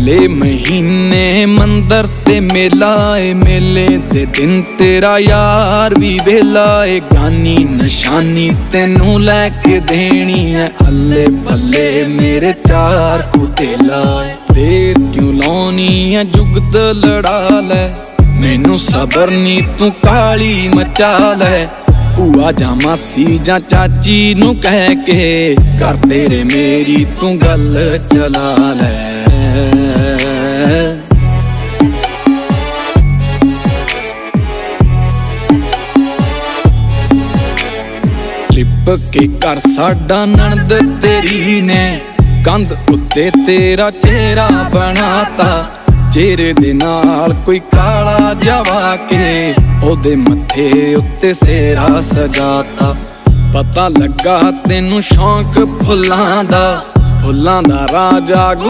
ਅਗਲੇ ਮਹੀਨੇ ਮੰਦਰ ਤੇ ਮੇਲਾ ਏ, ਮੇਲੇ ਦੇ ਦਿਨ ਤੇਰਾ ਯਾਰ ਵੀ ਵੇਲਾ ਏ। ਗਾਨੀ ਨਿਸ਼ਾਨੀ ਤੈਨੂੰ ਲੈ ਕੇ ਦੇਣੀ ਐ ਅੱਲੇ ਪੱਲੇ ਮੇਰੇ ਚਾਰ ਕੁਤੇਲਾ ਦੇਰ ਕਿਉਂ ਲਾਉਣੀ ਐ ਜੁਗਤ ਲੜਾ ਲੈ। ਮੈਨੂੰ ਸਬਰ ਨੀ, ਤੂੰ ਕਾਲੀ ਮਚਾ ਲੈ। ਭੂਆ ਜਾਂ ਮਾਸੀ ਜਾਂ ਚਾਚੀ ਨੂੰ ਕਹਿ ਕੇ ਕਰ ਤੇਰੇ ਮੇਰੀ ਤੂੰ ਗੱਲ ਚਲਾ ਲੈ। ਲਿਪ ਕੇ ਕਰ ਸਾਡਾ ਨਣਦ ਤੇਰੀ ਨੇ, ਕੰਧ ਉੱਤੇ ਤੇਰਾ ਚਿਹਰਾ ਬਣਾਤਾ। ਚਿਹਰੇ ਦੇ ਨਾਲ ਕੋਈ ਕਾਲਾ ਜਵਾ ਕੇ, ਉਹਦੇ ਮੱਥੇ ਉੱਤੇ ਸੇਰਾ ਸਜਾਤਾ। ਪਤਾ ਲੱਗਾ ਤੈਨੂੰ ਸ਼ੌਂਕ ਫੁੱਲਾਂ ਦਾ ਫੁੱਲਾਂ ਦਾ ਰਾਜਾ